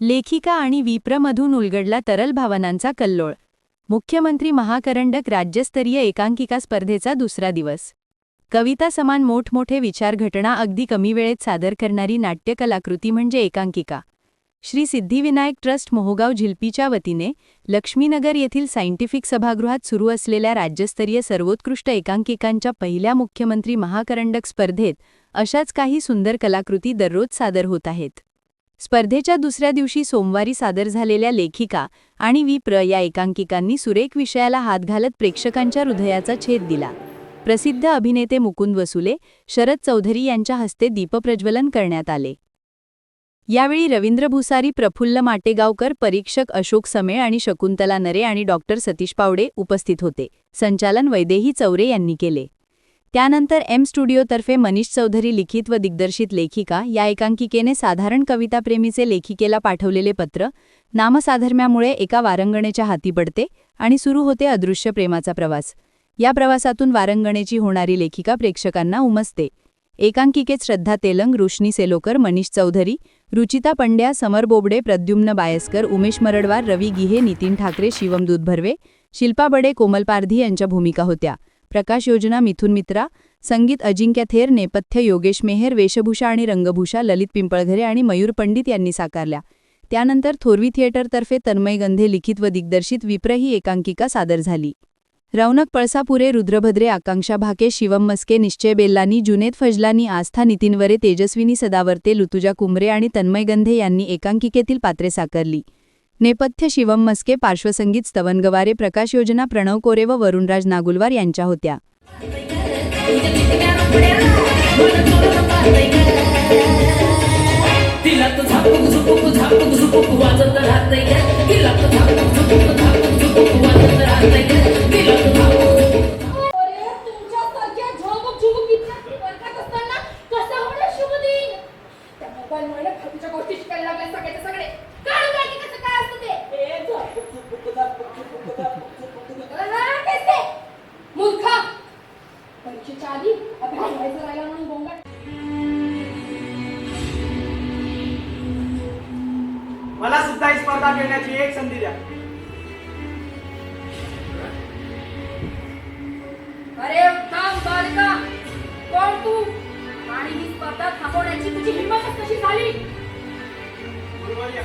लेखिका आणि विप्रमधून उलगडला तरल भावनांचा कल्लोळ. मुख्यमंत्री महाकरंडक राज्यस्तरीय एकांकिका स्पर्धेचा दुसरा दिवस. कविता समान मोठमोठे विचार घटना अगदी कमी वेळेत सादर करणारी नाट्यकलाकृती म्हणजे एकांकिका. श्री सिद्धिविनायक ट्रस्ट मोहोगाव झिल्पीच्या वतीने लक्ष्मीनगर येथील सायंटिफिक सभागृहात सुरू असलेल्या राज्यस्तरीय सर्वोत्कृष्ट एकांकिकांच्या पहिल्या मुख्यमंत्री महाकरंडक स्पर्धेत अशाच काही सुंदर कलाकृती दररोज सादर होत आहेत. स्पर्धेच्या दुसऱ्या दिवशी सोमवारी सादर झालेल्या लेखिका आणि विप्र या एकांकिकांनी सुरेख विषयाला हात घालत प्रेक्षकांच्या हृदयाचा छेद दिला. प्रसिद्ध अभिनेते मुकुंद वसुले शरद चौधरी यांच्या हस्ते दीपप्रज्वलन करण्यात आले. यावेळी रवींद्र भुसारी प्रफुल्ल माटेगावकर परीक्षक अशोक समेळ आणि शकुंतला नरे आणि डॉक्टर सतीश पावडे उपस्थित होते. संचालन वैदेही चौरे यांनी केले. त्यानंतर एम स्टुडिओतर्फे मनीष चौधरी लिखित व दिग्दर्शित लेखिका या एकांकिकेने साधारण कविताप्रेमीचे लेखिकेला पाठवलेले पत्र नामसाधर्म्यामुळे एका वारंगणेच्या हाती पडते आणि सुरू होते अदृश्य प्रेमाचा प्रवास. या प्रवासातून वारंगणेची होणारी लेखिका प्रेक्षकांना उमसते. एकांकिकेत श्रद्धा तेलंग रोशनी सेलोकर मनीष चौधरी रुचिता पंड्या समर बोबडे प्रद्युम्न बायस्कर उमेश मरडवार रवी गिहे नितीन ठाकरे शिवम दूधभरवे शिल्पा बडे कोमल पारधी यांच्या भूमिका होत्या. प्रकाश योजना मिथुन मित्रा संगीत अजिंक्य थेर नेपथ्य योगेश मेहेर वेशभूषा आणि रंगभूषा ललित पिंपळघरे आणि मयूर पंडित यांनी साकारल्या. त्यानंतर थोरवी थिएटरतर्फे तन्मय गंधे लिखित व दिग्दर्शित विप्र ही एकांकिका सादर झाली. रौनक पळसापुरे रुद्रभद्रे आकांक्षा भाके शिवम मस्के निश्चय बेल्लानी जुनेद फजलानी आस्था नितीनवरे तेजस्विनी सदावर्ते लुतुजा कुंभरे आणि तन्मय गंधे यांनी एकांकिकेतील पात्रे साकारली. नेपथ्य शिवम मस्के पार्श्वसंगीत स्तवनगवारे प्रकाश योजना प्रणव कोरे व वरुणराज नागुलवार यांच्या होत्या. तिला राहिला म्हणून गोंगाट मला सुद्धा ही स्पर्धा खेळण्याची एक संधी द्या. अरे उत्तम बालिका. कोण तू? आणि ही स्पर्धा थांबवण्याची तुझी हिंमतच कशी झाली? गुरुवर्य